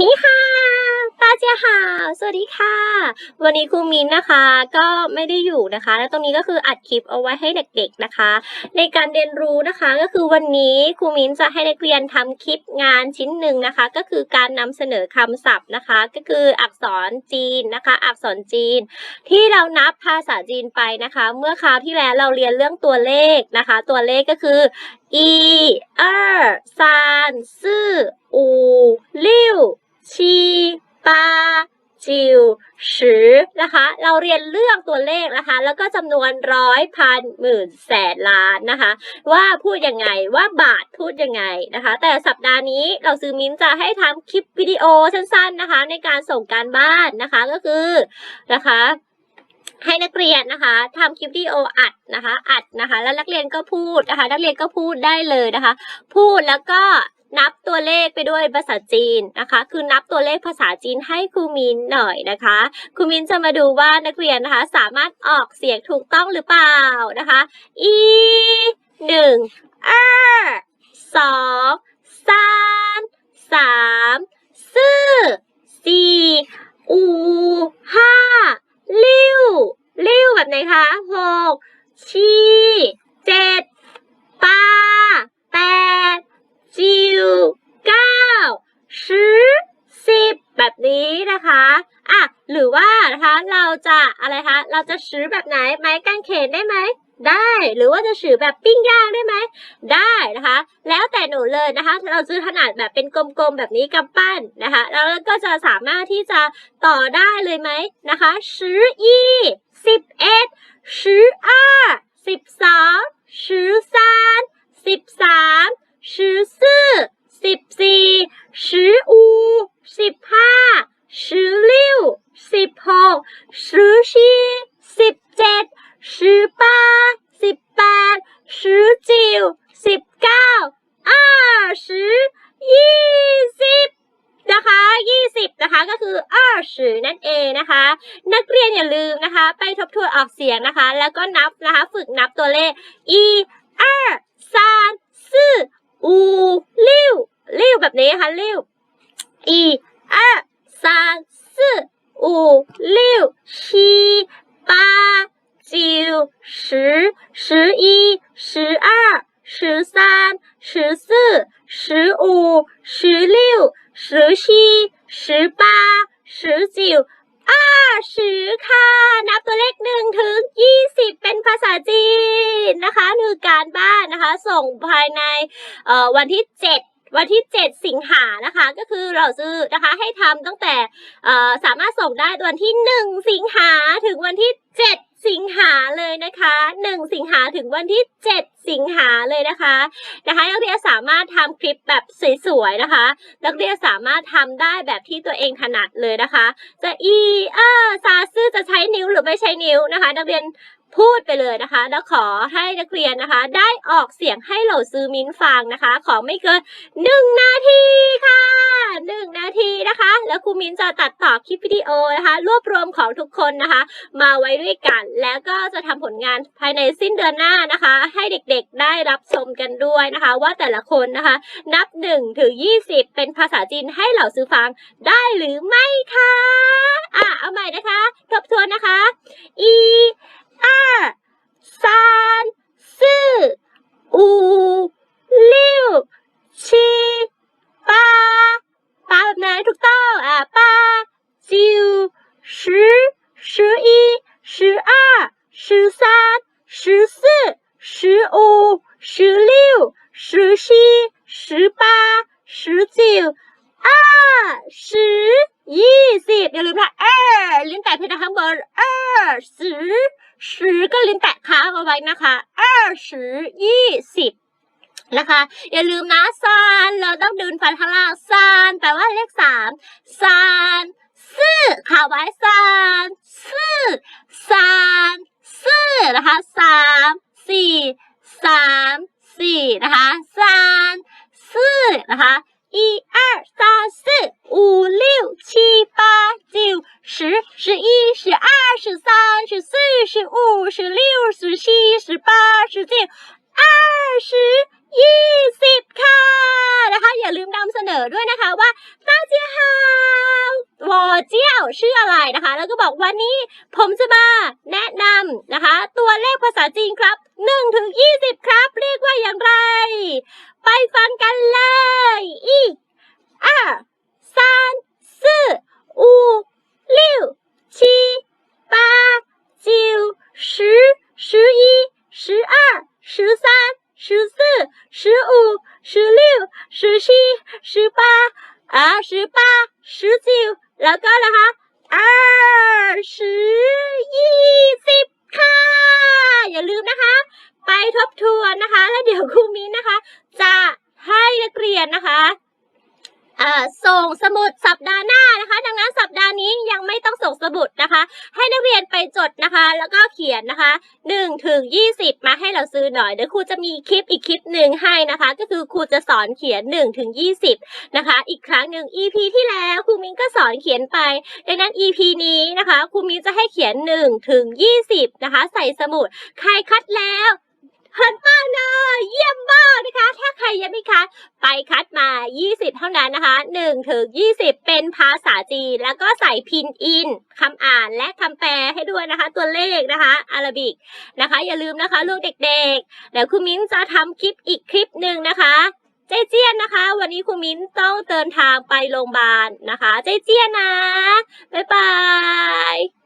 นี่ค่ะตาเจียค่ะ สวัสดีค่ะ วันนี้ครูมินนะคะ ก็ไม่ได้อยู่นะคะ แล้วตรงนี้ก็คืออัดคลิปเอาไว้ให้เด็กๆนะคะ ในการเรียนรู้นะคะ ก็คือวันนี้ครูมินจะให้นักเรียนทำคลิปงานชิ้นหนึ่งนะคะ ก็คือการนำเสนอคำศัพท์นะคะ ก็คืออักษรจีนนะคะ อักษรจีน ที่เรานับภาษาจีนไปนะคะ เมื่อคราวที่แล้วเราเรียนเรื่องตัวเลขนะคะ ตัวเลขก็คือ อี二三四五六 七八จิวสือนะคะ เราเรียนเรื่องตัวเลขนะคะ แล้วก็จำนวนร้อยพันหมื่นแสนล้านนะคะ ว่าพูดยังไงว่าบาทพูดยังไงนะคะ แต่สัปดาห์นี้เราซื้อมิ้นจะให้ทำคลิปวิดีโอสั้นๆนะคะ ในการส่งการบ้านนะคะก็คือนะคะให้นักเรียนนะคะทำคลิปวิดีโออัดนะคะ อัดนะคะ แล้วนักเรียนก็พูดนะคะ นักเรียนก็พูดได้เลยนะคะ พูดแล้วก็ นับตัวเลขไปด้วยภาษาจีนนะคะ คือนับตัวเลขภาษาจีนให้ครูมินหน่อยนะคะครูมินจะมาดูว่านักเรียนนะคะ สามารถออกเสียงถูกต้องหรือเปล่านะคะอีหนึ่งอ้าสอง คะ เราจะซื้อแบบไหนไม้กางเขนได้ไหมได้หรือว่าจะฉือแบบปิ้งย่างได้ไหมได้นะคะ แล้วแต่หนูเลยนะคะ เราซื้อขนาดแบบเป็นกลมๆแบบนี้กำปั้นนะคะแล้วก็จะสามารถที่จะต่อได้เลยไหมนะคะชื้ออีสิบเอ็ดชื้ออาสิบสองชื้อซานสิบสามชื้อซื่สิบสี่ชื้ออูสิบห้าชื้อลิ้วสิบหกชื้อชี นะคะ ก็คือ20นั่นเองนะคะ นักเรียนอย่าลืมนะคะ ไปทบทวนออกเสียงนะคะ แล้วก็นับนะคะ ฝึกนับตัวเลข อี二三四五六六แบบนี้นะคะ六一二三四五六七八九十十一十二十三十四十五十六十七 十八十九二十ค่ะ นับตัวเลขหนึ่งถึงยี่สิบเป็นภาษาจีนนะคะคือการบ้านนะคะ ส่งภายในเอ่อวันที่เจ็ดวันที่ 7 สิงหานะคะ ก็คือเราซื้อนะคะให้ทำตั้งแต่เอ่อสามารถส่งได้วันที่ 1 สิงหาถึงวันที่ 7 สิงหาเลยนะคะ 1 สิงหาถึงวันที่ 7 สิงหาเลยนะคะนะคะนักเรียนสามารถทำคลิปแบบสวยๆนะคะนักเรียนสามารถทำได้แบบที่ตัวเองถนัดเลยนะคะ จะอีเออซาซื่อจะใช้นิ้วหรือไม่ใช้นิ้วนะคะ นักเรียนพูดไปเลยนะคะ แล้วขอให้นักเรียนนะคะ ได้ออกเสียงให้เหล่าซื้อมิ้นฟังนะคะ ขอไม่เกินหนึ่งนาทีค่ะหนึ่งนาทีนะคะ แินจะตัดต่อคลิปวิดีโอนะคะ รวบรวมของทุกคนนะคะ มาไว้ด้วยกัน แล้วก็จะทำผลงานภายในสิ้นเดือนหน้านะคะ ให้เด็กๆได้รับชมกันด้วยนะคะ ว่าแต่ละคนนะคะ นับ1ถึง20 เป็นภาษาจีนให้เหล่าซื้อฟังได้หรือไม่คะอะเอาใหม่นะคะ ทบทวนนะคะอีอ้าซาน 十三十四十五十六十七十八十九二十ยี่สิบอย่าลืมนะเออลิ้นแตะเพดานข้างบนเออสิสิก็ลิ้นแตะค้างเอาไว้นะคะเออสิยี่สิบนะคะ อย่าลืมนะซานเราต้องดึงฟันข้างล่างซานแปลว่าเลขสามซาน ซื่อขาไว้ซานซื่อซานซื่อนะคะสามสี่สามสี่นะคะซานซื่อนะคะ 一二三四五六七八九十十一十二十三十四十五十六十七十八十九二十 ชื่ออะไรนะคะ แล้วก็บอกวันนี้ผมจะมาแนะนำนะคะ ตัวเลขภาษาจีนครับ1ถึง20 ครับ เรียกว่าอย่างไร ไปฟังกันเลยอีอะสามสี่หกหกเจ็ดแปดเก้าสิบสิบเอ็ดสิบสองสิบสามสิบสี่สิบห้าสิบหกสิบเจ็ดสิบแปดอะสิบแปดสิบเก้าแล้วก็ สัปดาห์หน้านะคะ ดังนั้นสัปดาห์นี้ยังไม่ต้องส่งสมุดนะคะ ให้นักเรียนไปจดนะคะ แล้วก็เขียนนะคะ1ถึง20 มาให้เราซื้อหน่อยเดี๋ยวครูจะมีคลิปอีกคลิปหนึ่งให้นะคะ ก็คือครูจะสอนเขียน1ถึง20นะคะ อีกครั้งหนึ่ง EP ที่แล้วครูมิ้นก็สอนเขียนไป ดังนั้น EP นี้นะคะครูมิ้นจะให้เขียน1ถึง20นะคะ ใส่สมุดใครคัดแล้วเฮินมากเลยเยี่ยมมากนะคะถ้า รยังไม่คัดไปคัดมา 20 เท่านั้นนะคะ1ถึง20 เป็นภาษาจีน แล้วก็ใส่พินอินคำอ่านและคำแปลให้ด้วยนะคะ ตัวเลขนะคะอาราบิกนะคะ อย่าลืมนะคะลูกเด็กๆแล้วคุณมิ้นจะทำคลิปอีกคลิปหนึ่งนะคะเจเจี้ยนนะคะ วันนี้คุณมิ้นต้องเดินทางไปโรงพยาบาลนะคะ เจเจี้ยนนะ บ๊ายบาย